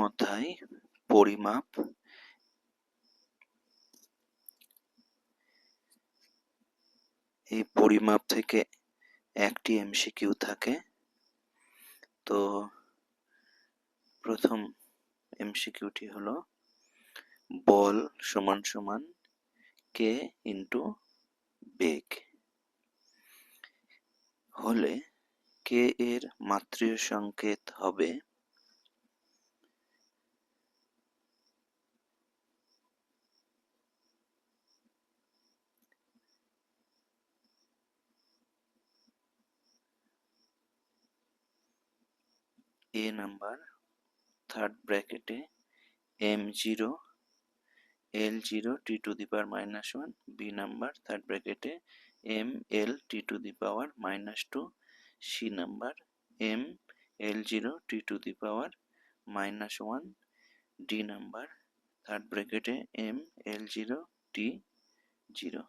অধ্যায় পরিমাপ এই পরিমাপ থেকে একটি এমসিকিউ থাকে। তো প্রথম এমসিকিউটি হলো বল সমান সমান কে ইন্টু বেগ। হলে কে এর মাতৃ সংকেত হবে এ নাম্বার থার্ড ব্র্যাকেটে M zero L zero T to the power minus one B number third ব্র্যাকেটে M L T to the power minus two C number M L zero T to the power minus one D number third ব্র্যাকেটে M L zero T zero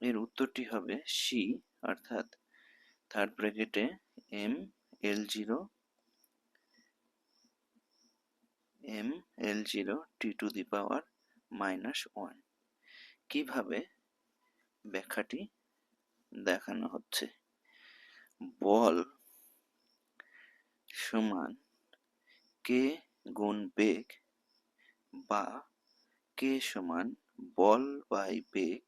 এর উত্তরটি হবে C অর্থাৎ third ব্র্যাকেটে M L zero M L zero T to the power minus one কীভাবে ব্যাখ্যাটি দেখানো হচ্ছে? বল সমান কে গুণ বেগ বা কে সমান বল বাই বেগ।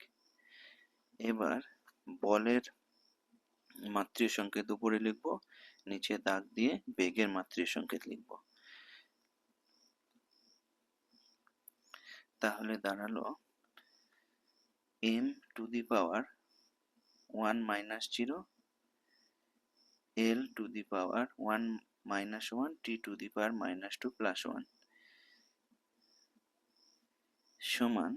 এবার বলের মাতৃ সংকেত উপরে লিখব, নিচে দাগ দিয়ে বেগের মাতৃ সংকেত লিখব। তাহলে দাঁড়াল M to the power one minus zero L to the power one minus one T to the power minus two plus one সমান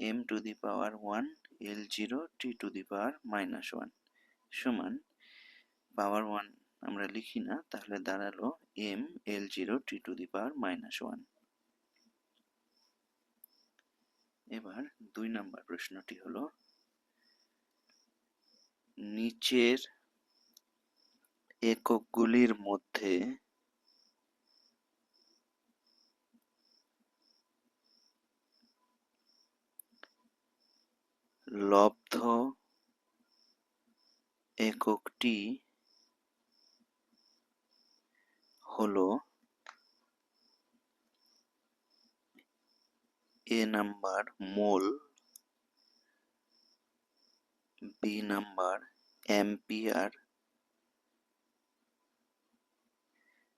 M to the power one L zero T to the power minus one সমান power one আমরা লিখি না, তাহলে দাঁড়াল M L zero T to the power minus one. এবার দুই নম্বর প্রশ্নটি হলো, নিচের এককগুলির মধ্যে লব্ধ এককটি হলো A number mole B number ampere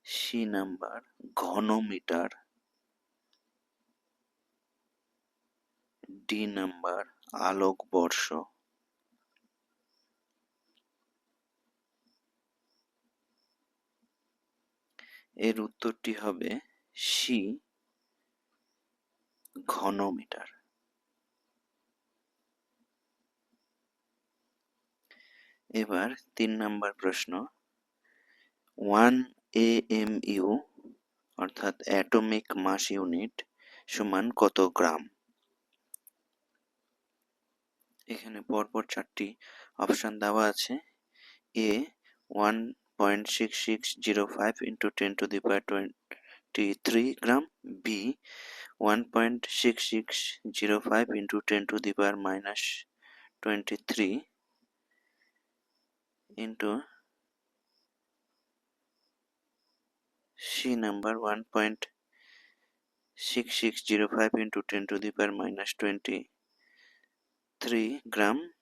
C number ঘনমিটার D number আলোকবর্ষ। এর উত্তরটি হবে সি ঘনমিটার। এবার তিন নাম্বার প্রশ্ন। ওয়ান এ এম ইউ অর্থাৎ অ্যাটমিক মাস ইউনিট, সমান কত গ্রাম? এখানে পরপর চারটি অপশন দেওয়া আছে। A, one 0.6605 into ten to the power twenty three gram b one point six six zero five into ten to the power minus twenty three into C number 1.6605 into 10 to the power minus 23 gram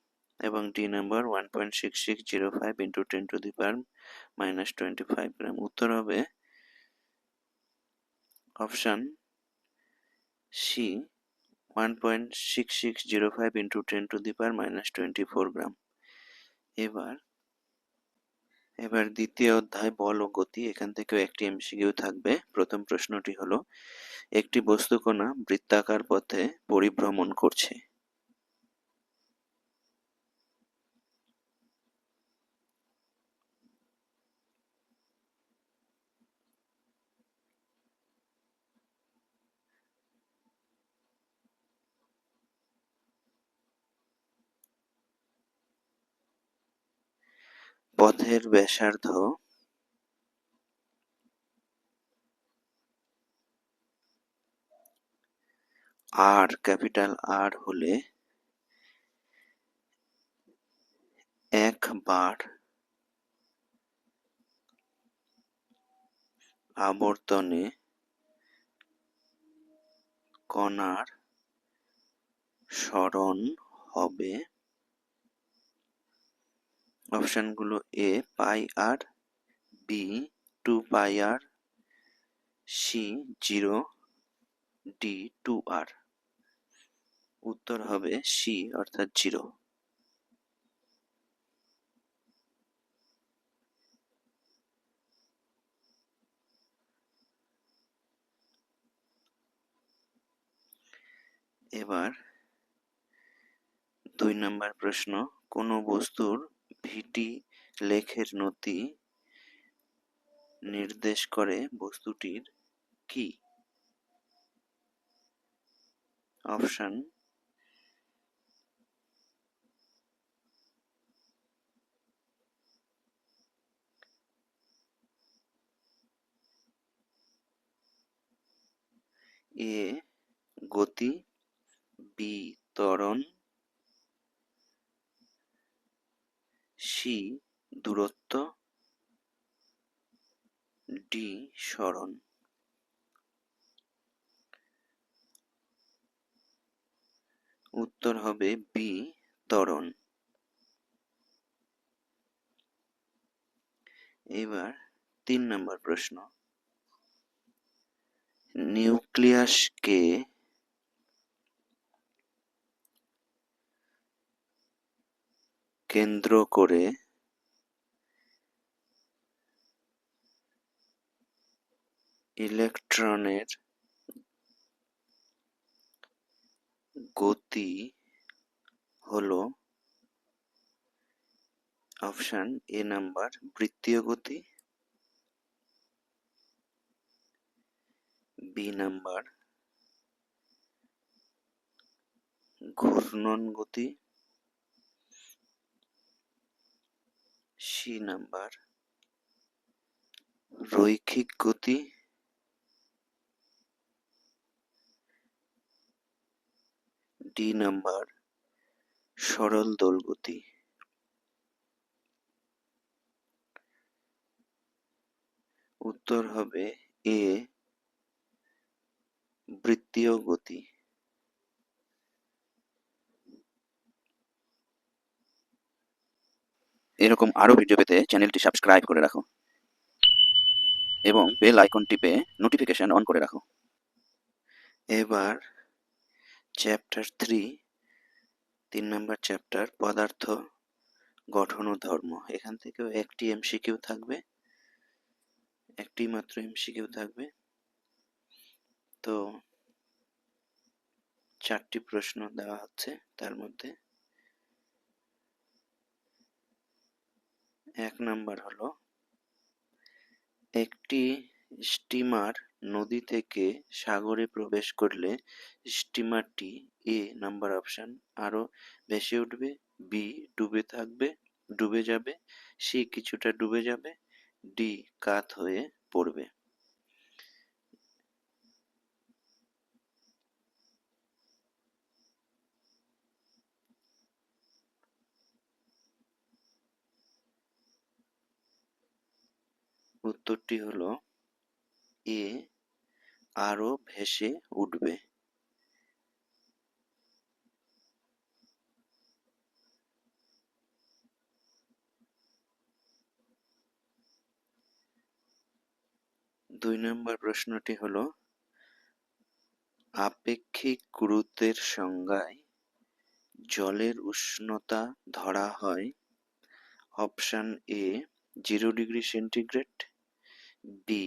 এবং D number one point six six zero five into ten to the power minus twenty five gram উত্তর হবে option C one point six six zero five into ten to the power minus twenty four gram এবার এবার দ্বিতীয় অধ্যায় বল ও গতি, এখান থেকেও একটি এমসিকিউ থাকবে। প্রথম প্রশ্নটি হলো, একটি বস্তুকণা বৃত্তাকার পথে পরিভ্রমণ করছে। পথের ব্যাসার্ধ। আর ক্যাপিটাল আর হলে একবার আবর্তনে কণার স্মরণ হবে। অপশানগুলো A, pi R, B, two pi R, C, zero, D, two R. উত্তর হবে সি, অর্থাৎ জিরো। এবার দুই নম্বর প্রশ্ন, কোন বস্তুর ভিটি লেখের নতি নির্দেশ করে বস্তুটির কি? অপশন এ গতি বি সি দূরত্ব ডি সরণ উত্তর হবে বি তরণ এবার তিন নম্বর প্রশ্ন। নিউক্লিয়াসকে কেন্দ্র করে ইলেকট্রনের গতি হলো অপশন এ নাম্বার বৃত্তীয় গতি বি নাম্বার ঘূর্ণন গতি সি নাম্বার। রৈখিক গতি। ডি নাম্বার সরল দোল গতি উত্তর হবে এ বৃত্তীয় গতি। এরকম আরও ভিডিও পেতে চ্যানেলটি সাবস্ক্রাইব করে রাখো এবং বেল আইকন টিপে নোটিফিকেশান অন করে রাখো। এবার চ্যাপ্টার থ্রি তিন নম্বর চ্যাপ্টার পদার্থ, গঠন ও ধর্ম। এখান থেকেও একটি এমসিকিউ থাকবে, একটি মাত্র এমসিকিউ থাকবে। তো চারটি প্রশ্ন দেওয়া হচ্ছে, তার মধ্যে এক নাম্বার হলো, একটি স্টিমার নদী থেকে সাগরে প্রবেশ করলে স্টিমারটি এ নাম্বার অপশন। আরও ভেসে উঠবে, বি ডুবে থাকবে, ডুবে যাবে, সি কিছুটা ডুবে যাবে, ডি কাত হয়ে পড়বে। উত্তরটি হলো এ, আরও ভেসে উঠবে। দুই নম্বর প্রশ্নটি হলো, আপেক্ষিক গুরুত্বের সংজ্ঞায় জলের উষ্ণতা ধরা হয় option A, zero degree centigrade. B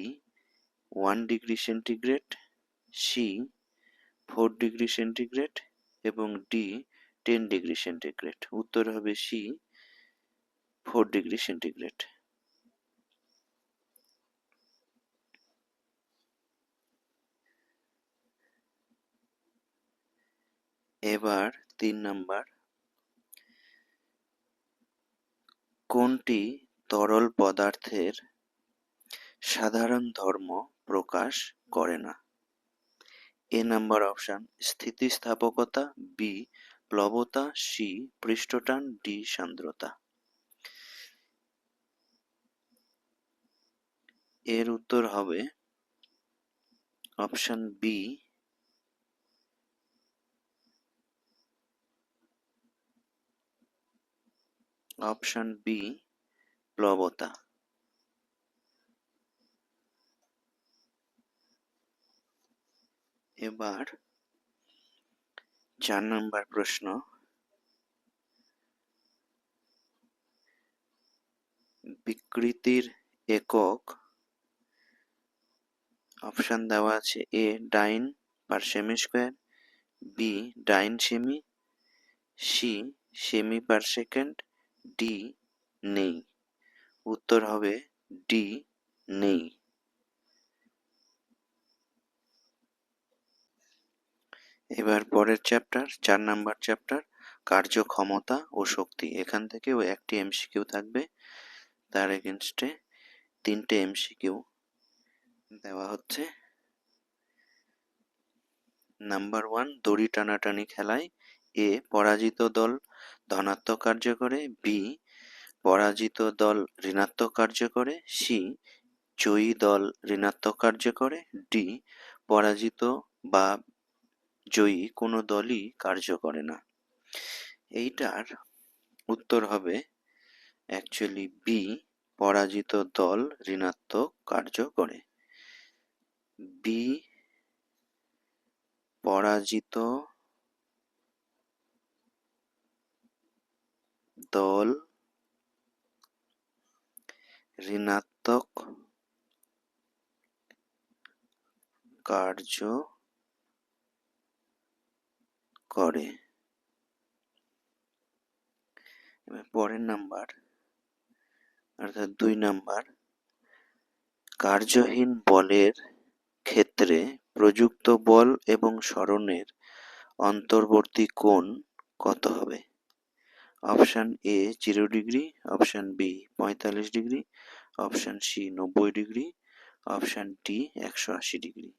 one degree centigrade C four degree centigrade এবং ডি টেন ডিগ্রি সেন্টিগ্রেড উত্তর হবে সি ফোর ডিগ্রি সেন্টিগ্রেড এবার তিন নাম্বার, কোনটি তরল পদার্থের সাধারণ ধর্ম প্রকাশ করে না। এ নাম্বার অপশন, স্থিতিস্থাপকতা, বি, প্লবতা, সি, পৃষ্ঠটান, ডি, সান্দ্রতা। এর উত্তর হবে অপশন বি অপশন বি, প্লবতা। এবার চার নম্বর প্রশ্ন। বিকৃতির একক অপশন দেওয়া আছে A, dyne per cm square, B, dyne cm, C, cm per second, D, নেই। উত্তর হবে ডি, নেই। এবার পরের চ্যাপ্টার চার নাম্বার চ্যাপ্টার কার্যক্ষমতা ও শক্তি। এখান থেকেও একটি এমসিকিউ থাকবে। তার এগেনস্টে তিনটে এমসিকিউ দেওয়া হচ্ছে। নাম্বার ওয়ান দড়ি টানাটানি খেলায় এ, পরাজিত দল ধনাত্মক কার্য করে। বি পরাজিত দল ঋণাত্মক কার্য করে। সি জয়ী দল ঋণাত্মক কার্য করে। ডি পরাজিত বা জয়ী কোনো দলই কার্য করে না। এইটার উত্তর হবে অ্যাকচুয়ালি বি পরাজিত দল ঋণাত্মক কার্য করে। বি পরাজিত দল ঋণাত্মক কার্য করে। পরের নাম্বার, অর্থাৎ দুই নাম্বার, কার্যহীন বলের ক্ষেত্রে প্রযুক্ত বল এবং সরণের অন্তর্বর্তী কোণ কত হবে? Option A zero degree, option B পঁয়তাল্লিশ ডিগ্রি, অপশান সি নব্বই ডিগ্রি, অপশান ডি একশো আশি ডিগ্রি।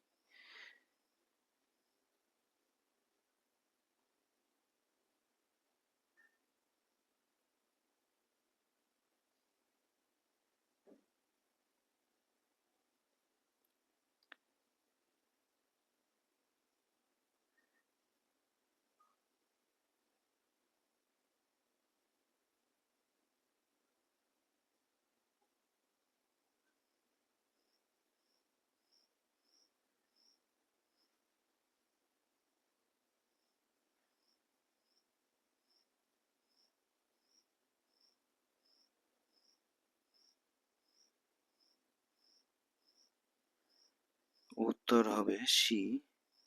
উত্তর হবে সি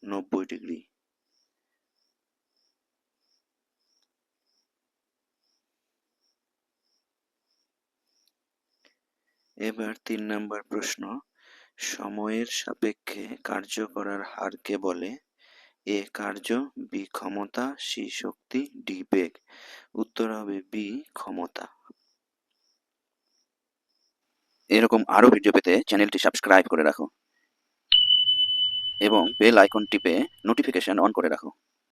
নব্বই ডিগ্রি। এবার তিন নম্বর প্রশ্ন, সময়ের সাপেক্ষে কার্য করার হারকে বলে? এ কার্য বি ক্ষমতা সি শক্তি ডি বেগ। উত্তর হবে বি ক্ষমতা। এরকম আরও ভিডিও পেতে চ্যানেলটি সাবস্ক্রাইব করে রাখো। এবং বেল আইকন টিপে নোটিফিকেশন অন করে রাখো।